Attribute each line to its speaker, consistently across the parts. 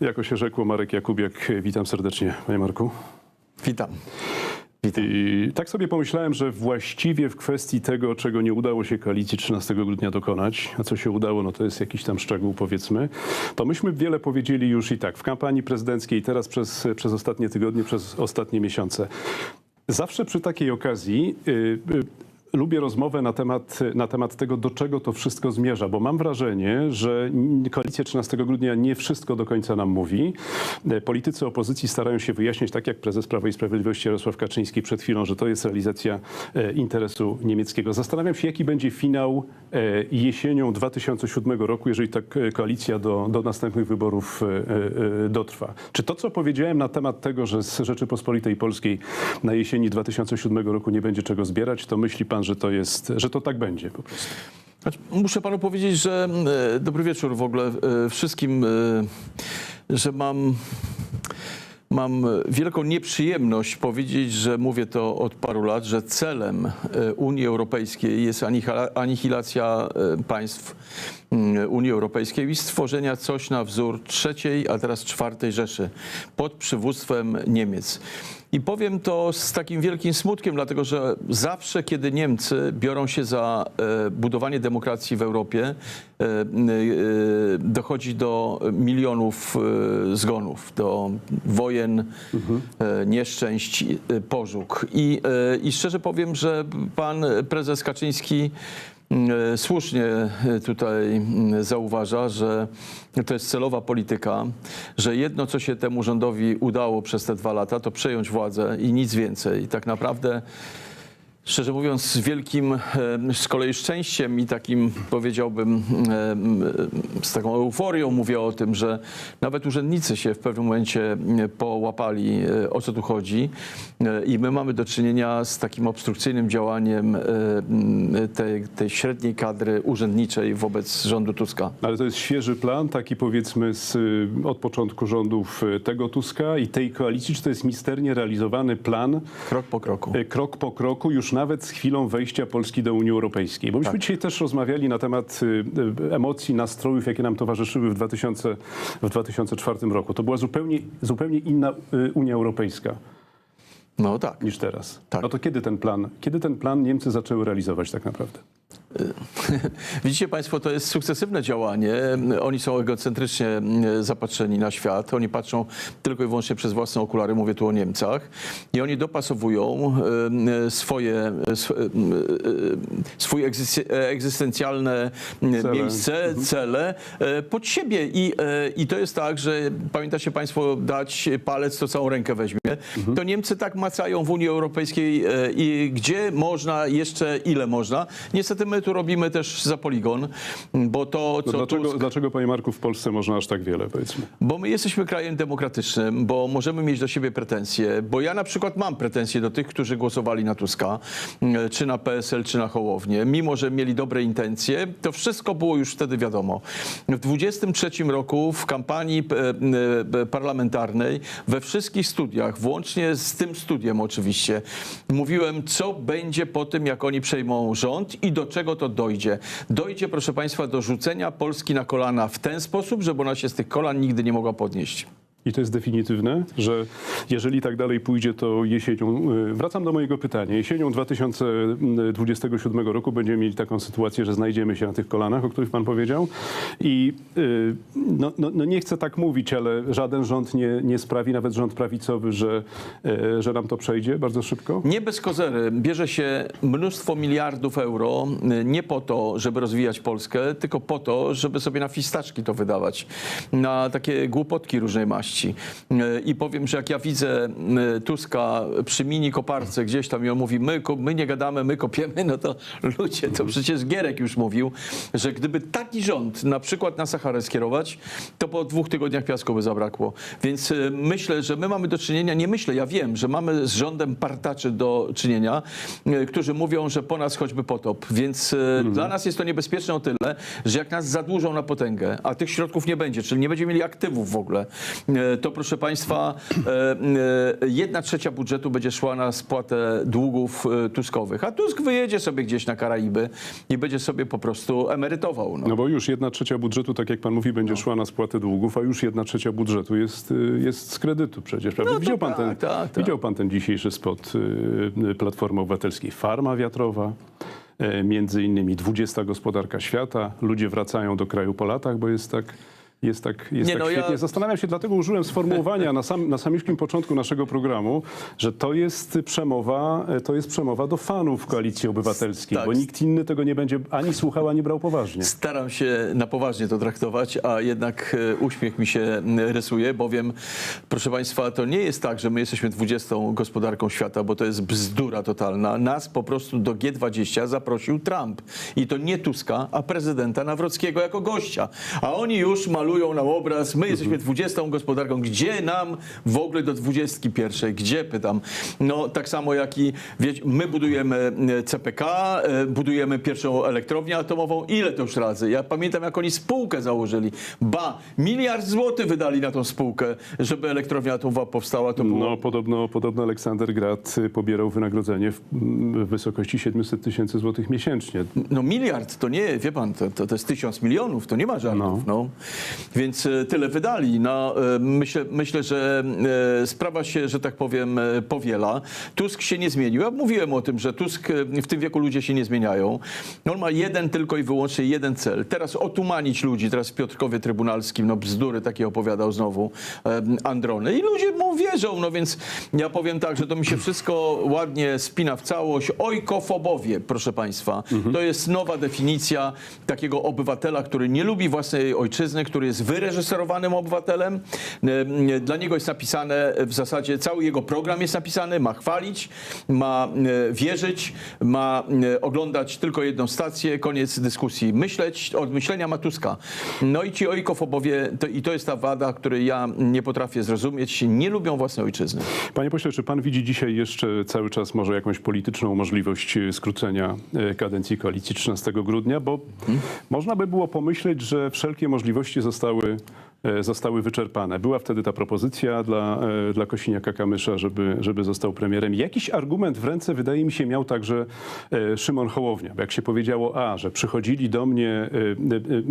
Speaker 1: Jako się rzekło, Marek Jakubiak, witam serdecznie, panie Marku.
Speaker 2: Witam.
Speaker 1: I tak sobie pomyślałem, że właściwie w kwestii tego, czego nie udało się koalicji 13 grudnia dokonać, a co się udało, no to jest jakiś tam szczegół powiedzmy, to myśmy wiele powiedzieli już i tak w kampanii prezydenckiej, teraz przez, przez ostatnie tygodnie, przez ostatnie miesiące. Zawsze przy takiej okazji y, y, lubię rozmowę na temat, na temat tego, do czego to wszystko zmierza, bo mam wrażenie, że koalicja 13 grudnia nie wszystko do końca nam mówi. E, Politycy opozycji starają się wyjaśnić, tak jak prezes Prawa i Sprawiedliwości Jarosław Kaczyński przed chwilą, że to jest realizacja e, interesu niemieckiego. Zastanawiam się, jaki będzie finał e, jesienią 2007 roku, jeżeli ta k- koalicja do, do następnych wyborów e, e, dotrwa. Czy to, co powiedziałem na temat tego, że z Rzeczypospolitej Polskiej na jesieni 2007 roku nie będzie czego zbierać, to myśli pan, że to jest, że to tak będzie po prostu?
Speaker 2: Znaczy, muszę panu powiedzieć, że e, dobry wieczór w ogóle e, wszystkim, e, że mam, mam wielką nieprzyjemność powiedzieć, że mówię to od paru lat, że celem Unii Europejskiej jest anihilacja, państw mm, Unii Europejskiej i stworzenia coś na wzór trzeciej, a teraz czwartej Rzeszy pod przywództwem Niemiec. I powiem to z takim wielkim smutkiem, dlatego że zawsze, kiedy Niemcy biorą się za e, budowanie demokracji w Europie, e, e, dochodzi do milionów zgonów, do wojen, nieszczęść, pożóg. I, I szczerze powiem, że pan prezes Kaczyński Słusznie e, tutaj mm, zauważa, że to jest celowa polityka, że jedno, co się temu rządowi udało przez te dwa lata, to przejąć władzę i nic więcej. I tak naprawdę, szczerze mówiąc, z wielkim e, z kolei szczęściem i takim, powiedziałbym, e, m, z taką euforią mówię o tym, że nawet urzędnicy się w pewnym momencie e, połapali, e, o co tu chodzi. E, I my mamy do czynienia z takim obstrukcyjnym działaniem e, tej, tej średniej kadry urzędniczej wobec rządu Tuska.
Speaker 1: Ale to jest świeży plan, taki powiedzmy z, y, od początku rządów y, tego Tuska i tej koalicji, czy to jest misternie realizowany plan,
Speaker 2: Krok po kroku.
Speaker 1: krok po kroku, już nawet z chwilą wejścia Polski do Unii Europejskiej? Bo myśmy
Speaker 2: Tak.
Speaker 1: dzisiaj też rozmawiali na temat y, y, emocji, nastrojów, jakie nam towarzyszyły w, 2000, w 2004 roku. To była zupełnie, zupełnie inna y, Unia Europejska
Speaker 2: No tak.
Speaker 1: niż teraz.
Speaker 2: Tak.
Speaker 1: No to kiedy ten plan, kiedy ten plan Niemcy zaczęły realizować tak naprawdę?
Speaker 2: Widzicie Państwo, to jest sukcesywne działanie. Oni są egocentrycznie mm, zapatrzeni na świat. Oni patrzą tylko i wyłącznie przez własne okulary, mówię tu o Niemcach. I oni dopasowują em, swoje, sw- em, em, swój egzys- egzystencjalne
Speaker 1: Cele.
Speaker 2: miejsce, cele e, pod siebie. I, e, I to jest tak, że pamiętacie Państwo, dać palec, to całą rękę weźmie. To Niemcy tak macają w Unii Europejskiej e, i gdzie można, jeszcze ile można. Niestety my tu robimy też za poligon, bo to,
Speaker 1: No
Speaker 2: co
Speaker 1: dlaczego,
Speaker 2: Tusk...
Speaker 1: dlaczego, panie Marku, w Polsce można aż tak wiele, powiedzmy?
Speaker 2: Bo my jesteśmy krajem demokratycznym, bo możemy mieć do siebie pretensje, bo ja na przykład mam pretensje do tych, którzy głosowali na Tuska, e, czy na PSL, czy na Hołownię. Mimo, że mieli dobre intencje, to wszystko było już wtedy wiadomo. W 23 roku w kampanii e, e, parlamentarnej we wszystkich studiach, włącznie z tym studiem oczywiście, mówiłem, co będzie po tym, jak oni przejmą rząd i do czego to dojdzie. Dojdzie, proszę Państwa, do rzucenia Polski na kolana w ten sposób, żeby ona się z tych kolan nigdy nie mogła podnieść.
Speaker 1: I to jest definitywne, że jeżeli tak dalej pójdzie, to jesienią, y, wracam do mojego pytania, jesienią 2027 roku będziemy mieli taką sytuację, że znajdziemy się na tych kolanach, o których pan powiedział. I y, no, no, no nie chcę tak mówić, ale żaden rząd nie, nie sprawi, nawet rząd prawicowy, że, y, że nam to przejdzie bardzo szybko.
Speaker 2: Nie bez kozery bierze się mnóstwo miliardów euro nie po to, żeby rozwijać Polskę, tylko po to, żeby sobie na fistaczki to wydawać, na takie głupotki różnej maści. Y, I powiem, że jak ja widzę y, Tuska przy mini koparce gdzieś tam i on mówi, my, my nie gadamy, my kopiemy, no to ludzie, to przecież Gierek już mówił, że gdyby taki rząd na przykład na Saharę skierować, to po dwóch tygodniach piasku by zabrakło. Więc y, myślę, że my mamy do czynienia, nie myślę, ja wiem, że mamy z rządem partaczy do czynienia, którzy mówią, że po nas choćby potop. Więc y, dla nas jest to niebezpieczne o tyle, że jak nas zadłużą na potęgę, a tych środków nie będzie, czyli nie będziemy mieli aktywów w ogóle, e, to proszę Państwa, e, e, jedna trzecia budżetu będzie szła na spłatę długów e, Tuskowych, a Tusk wyjedzie sobie gdzieś na Karaiby i będzie sobie po prostu emerytował. No.
Speaker 1: No bo już jedna trzecia budżetu, tak jak pan mówi, będzie szła na spłatę długów, a już jedna trzecia budżetu jest, y, jest z kredytu przecież. Prawda?
Speaker 2: No
Speaker 1: widział, pan
Speaker 2: tak,
Speaker 1: ten,
Speaker 2: tak, tak.
Speaker 1: widział pan ten dzisiejszy spot y, Platformy Obywatelskiej. Farma wiatrowa, e, między innymi 20 gospodarka świata. Ludzie wracają do kraju po latach, bo jest tak... Jest tak, jest
Speaker 2: Nie,
Speaker 1: tak
Speaker 2: no ja-
Speaker 1: świetnie. Zastanawiam się, dlatego użyłem sformułowania na, sam, na samiczkim początku naszego programu, że to jest przemowa, e, to jest przemowa do fanów Koalicji Obywatelskiej,
Speaker 2: Tak.
Speaker 1: bo nikt inny tego nie będzie ani słuchał, ani brał poważnie.
Speaker 2: Staram się na poważnie to traktować, a jednak e, uśmiech mi się rysuje, bowiem, proszę Państwa, to nie jest tak, że my jesteśmy 20 gospodarką świata, bo to jest bzdura totalna. Nas po prostu do G20 zaprosił Trump. I to nie Tuska, a prezydenta Nawrockiego jako gościa. A oni już malują nam obraz, my jesteśmy 20 gospodarką. Gdzie nam w ogóle do 21? Gdzie, pytam. No tak samo jak i, wiecie, my budujemy e, CPK, e, budujemy pierwszą elektrownię atomową. Ile to już razy? Ja pamiętam, jak oni spółkę założyli. Ba, miliard złotych wydali na tą spółkę, żeby elektrownia atomowa powstała. To było
Speaker 1: No, podobno, podobno Aleksander Grad y, pobierał wynagrodzenie w, w wysokości 700 tysięcy złotych miesięcznie.
Speaker 2: No miliard to nie, wie pan, to, to, to jest tysiąc milionów, to nie ma żartów. No. Więc e, tyle wydali. No, e, myślę, myślę, że e, sprawa się, że tak powiem, powiela. Tusk się nie zmienił. Ja mówiłem o tym, że Tusk, w tym wieku ludzie się nie zmieniają. On ma jeden tylko i wyłącznie jeden cel. Teraz otumanić ludzi, teraz w Piotrkowie Trybunalskim, no bzdury takie opowiadał znowu Androny. I ludzie mu wierzą, no więc ja powiem tak, że to mi się wszystko ładnie spina w całość. Ojkofobowie, proszę Państwa. To jest nowa definicja takiego obywatela, który nie lubi własnej ojczyzny, który jest wyreżyserowanym obywatelem. E, Dla niego jest napisane w zasadzie, cały jego program jest napisany, ma chwalić, ma e, wierzyć, ma e, oglądać tylko jedną stację, koniec dyskusji. Myśleć, od myślenia ma Tuska. No i ci ojkofobowie, to, i to jest ta wada, której ja nie potrafię zrozumieć, nie lubią własnej ojczyzny.
Speaker 1: Panie pośle, czy pan widzi dzisiaj jeszcze cały czas może jakąś polityczną możliwość skrócenia kadencji koalicji 13 grudnia? Bo można by było pomyśleć, że wszelkie możliwości zostały, e, zostały wyczerpane. Była wtedy ta propozycja dla, e, dla Kosiniaka-Kamysza, żeby, żeby został premierem. Jakiś argument w ręce, wydaje mi się, miał także e, Szymon Hołownia. Jak się powiedziało, a, że przychodzili do mnie e,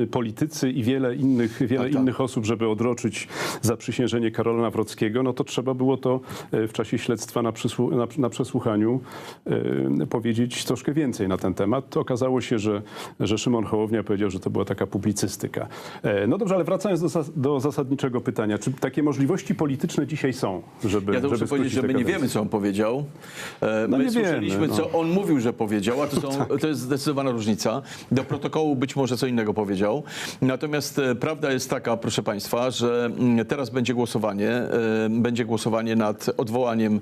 Speaker 1: e, e, politycy i wiele innych, wiele
Speaker 2: Tak, tak.
Speaker 1: innych osób, żeby odroczyć zaprzysiężenie Karola Nawrockiego, no to trzeba było to e, w czasie śledztwa na, na, na przesłuchaniu e, powiedzieć troszkę więcej na ten temat. Okazało się, że, że Szymon Hołownia powiedział, że to była taka publicystyka. E, No dobrze, ale wracając do, do zasadniczego pytania, czy takie możliwości polityczne dzisiaj są, żeby
Speaker 2: Ja to muszę
Speaker 1: żeby
Speaker 2: powiedzieć, że
Speaker 1: tę
Speaker 2: my nie wiemy, co on powiedział. E,
Speaker 1: No
Speaker 2: My
Speaker 1: nie
Speaker 2: słyszeliśmy,
Speaker 1: wiemy, no.
Speaker 2: co on mówił, że powiedział, a to, są, to jest zdecydowana różnica. Do protokołu być może co innego powiedział. Natomiast e, prawda jest taka, proszę Państwa, że mm, teraz będzie głosowanie. e, Będzie głosowanie nad odwołaniem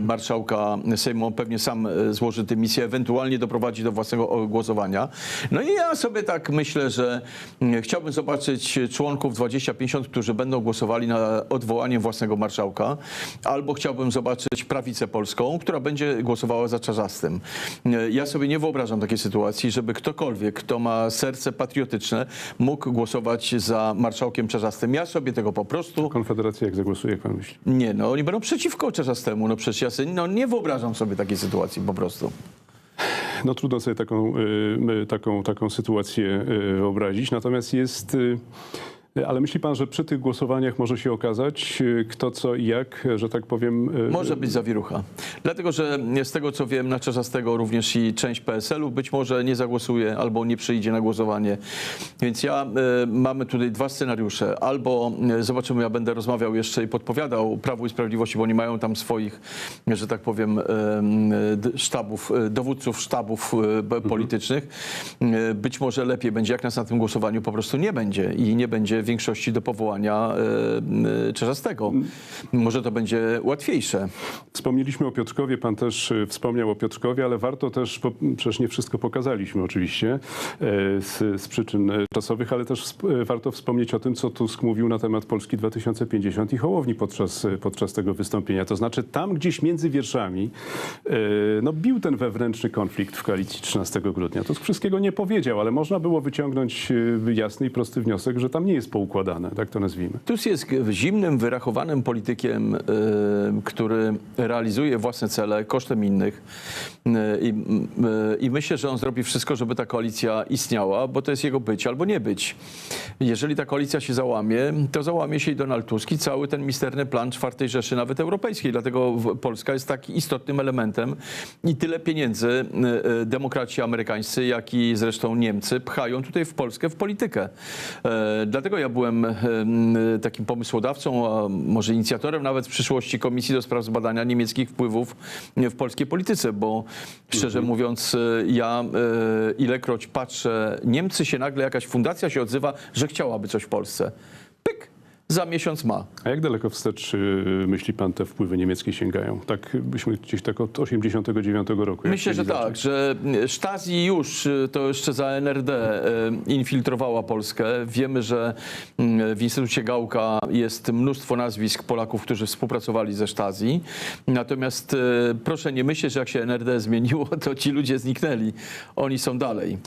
Speaker 2: marszałka Sejmu. On pewnie sam złoży dymisję, ewentualnie doprowadzi do własnego głosowania. No i ja sobie tak myślę, że mm, chciałbym zobaczyć członków 20-50, którzy będą głosowali na odwołanie własnego marszałka, albo chciałbym zobaczyć prawicę polską, która będzie głosowała za Czarzastym. E, Ja sobie nie wyobrażam takiej sytuacji, żeby ktokolwiek, kto ma serce patriotyczne, mógł głosować za marszałkiem Czarzastym. Ja sobie tego po prostu
Speaker 1: Konfederacja jak zagłosuje, jak pan myśli?
Speaker 2: nie, no oni będą przeciwko Czarzastemu. No przecież ja sobie, no, nie wyobrażam sobie takiej sytuacji po prostu.
Speaker 1: No trudno sobie taką, y, taką, taką sytuację y, wyobrazić. Natomiast jest. Y, Ale myśli pan, że przy tych głosowaniach może się okazać, y, kto co i jak, że tak powiem. y,
Speaker 2: Może być zawirucha. Dlatego, że z tego co wiem, na Czarzastego również i część PSL-u być może nie zagłosuje albo nie przyjdzie na głosowanie. Więc ja e, mamy tutaj dwa scenariusze. Albo zobaczymy, ja będę rozmawiał jeszcze i podpowiadał Prawu i Sprawiedliwości, bo oni mają tam swoich, że tak powiem, sztabów, dowódców sztabów b- politycznych. Być może lepiej będzie, jak nas na tym głosowaniu po prostu nie będzie i nie będzie większości do powołania e, e, Czarzastego. Może to będzie łatwiejsze.
Speaker 1: Wspomnieliśmy o Piotrkowie, pan też y, wspomniał o Piotrkowie, ale warto też, bo przecież nie wszystko pokazaliśmy oczywiście e, z, z przyczyn e, czasowych, ale też e, warto wspomnieć o tym, co Tusk mówił na temat Polski 2050 i Hołowni podczas, e, podczas tego wystąpienia. To znaczy tam gdzieś między wierszami e, no, bił ten wewnętrzny konflikt w koalicji 13 grudnia. Tusk wszystkiego nie powiedział, ale można było wyciągnąć e, jasny i prosty wniosek, że tam nie jest poukładane, tak to nazwijmy.
Speaker 2: Tusk jest zimnym, wyrachowanym politykiem, y, który realizuje własne cele kosztem innych. Y, I, y, I myślę, że on zrobi wszystko, żeby ta koalicja istniała, bo to jest jego być albo nie być. Jeżeli ta koalicja się załamie, to załamie się i Donald Tusk i cały ten misterny plan czwartej Rzeszy, nawet europejskiej. Dlatego Polska jest tak istotnym elementem i tyle pieniędzy demokraci amerykańscy, jak i zresztą Niemcy pchają tutaj w Polskę w politykę. E, Dlatego ja byłem em, takim pomysłodawcą, a może inicjatorem nawet w przyszłości Komisji do Spraw Zbadania niemieckich wpływów w polskiej polityce, bo szczerze mówiąc, e, ja e, ilekroć patrzę, Niemcy się nagle, jakaś fundacja się odzywa, że chciałaby coś w Polsce. Pyk, za miesiąc ma.
Speaker 1: A jak daleko wstecz y, myśli pan te wpływy niemieckie sięgają? Tak byśmy gdzieś tak od 89 roku.
Speaker 2: Myślę, że tak, że Stasi już, y, to jeszcze za NRD, y, infiltrowała Polskę. Wiemy, że w Instytucie Gałka jest mnóstwo nazwisk Polaków, którzy współpracowali ze Stasi. Natomiast y, proszę nie myśleć, że jak się NRD zmieniło, to ci ludzie zniknęli. Oni są dalej.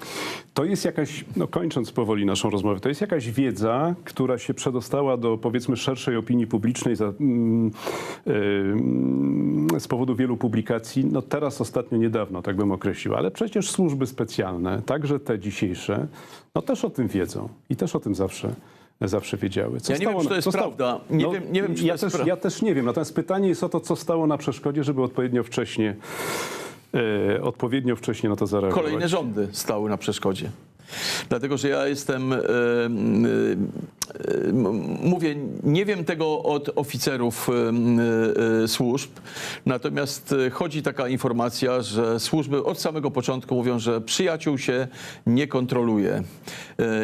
Speaker 1: To jest jakaś, no kończąc powoli naszą rozmowę, to jest jakaś wiedza, która się przedostała do powiedzmy szerszej opinii publicznej za, mm, yy, z powodu wielu publikacji. No teraz ostatnio niedawno, tak bym określił, ale przecież służby specjalne, także te dzisiejsze, no też o tym wiedzą i też o tym zawsze zawsze wiedziały. Co
Speaker 2: Ja nie wiem, czy to jest prawda. Nie wiem- nie wiem, czy to
Speaker 1: ja,
Speaker 2: jest
Speaker 1: też, ja też nie wiem. Natomiast pytanie jest o to, co stało na przeszkodzie, żeby odpowiednio wcześnie, e, odpowiednio wcześnie na to zareagować.
Speaker 2: Kolejne rządy stały na przeszkodzie. Dlatego, że ja jestem, e, e, mówię, nie wiem tego od oficerów e, e, służb, natomiast e, chodzi taka informacja, że służby od samego początku mówią, że przyjaciół się nie kontroluje,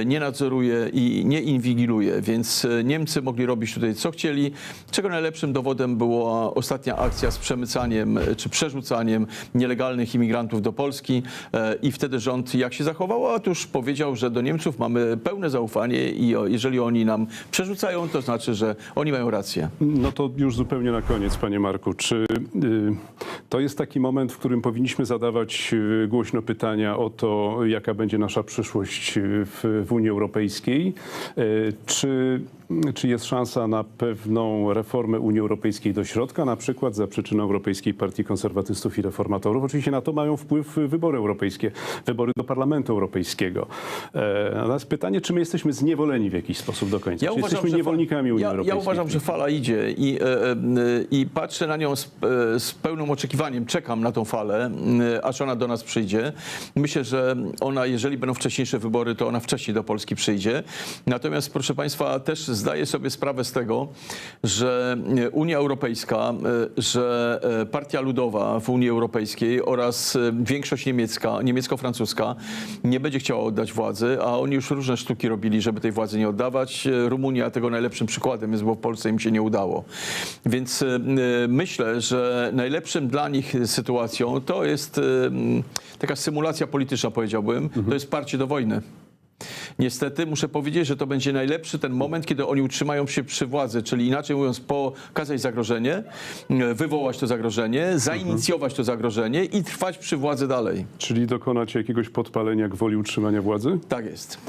Speaker 2: nie nadzoruje i nie inwigiluje, więc Niemcy mogli robić tutaj co chcieli, czego najlepszym dowodem była ostatnia akcja z przemycaniem czy przerzucaniem nielegalnych imigrantów do Polski i wtedy rząd jak się zachował? Otóż powiedział, że do Niemców mamy pełne zaufanie i jeżeli oni nam przerzucają, to znaczy, że oni mają rację.
Speaker 1: No to już zupełnie na koniec, panie Marku. Czy y, to jest taki moment, w którym powinniśmy zadawać y, głośno pytania o to, jaka będzie nasza przyszłość w, w Unii Europejskiej? Y, czy, czy jest szansa na pewną reformę Unii Europejskiej do środka, na przykład za przyczyną Europejskiej Partii Konserwatystów i Reformatorów? Oczywiście na to mają wpływ wybory europejskie, wybory do Parlamentu Europejskiego. E, Natomiast pytanie, czy my jesteśmy zniewoleni w jakiś sposób do końca? czy jesteśmy
Speaker 2: że fa-
Speaker 1: niewolnikami Unii
Speaker 2: ja,
Speaker 1: Europejskiej?
Speaker 2: Ja uważam, że fala idzie i, e, e, i patrzę na nią z, e, z pełnym oczekiwaniem. Czekam na tą falę, aż ona do nas przyjdzie. Myślę, że ona, jeżeli będą wcześniejsze wybory, to ona wcześniej do Polski przyjdzie. Natomiast, proszę Państwa, też zdaję sobie sprawę z tego, że e, Unia Europejska, e, że e, Partia Ludowa w Unii Europejskiej oraz większość niemiecka, niemiecko-francuska nie będzie chciała oddać władzy, a oni już różne sztuki robili, żeby tej władzy nie oddawać. Rumunia tego najlepszym przykładem jest, bo w Polsce im się nie udało. Więc myślę, że najlepszym dla nich sytuacją to jest taka symulacja polityczna, powiedziałbym, to jest parcie do wojny. Niestety muszę powiedzieć, że to będzie najlepszy ten moment, kiedy oni utrzymają się przy władzy, czyli inaczej mówiąc, pokazać zagrożenie, e, wywołać to zagrożenie, zainicjować to zagrożenie i trwać przy władzy dalej.
Speaker 1: Czyli dokonać jakiegoś podpalenia gwoli utrzymania władzy?
Speaker 2: Tak jest.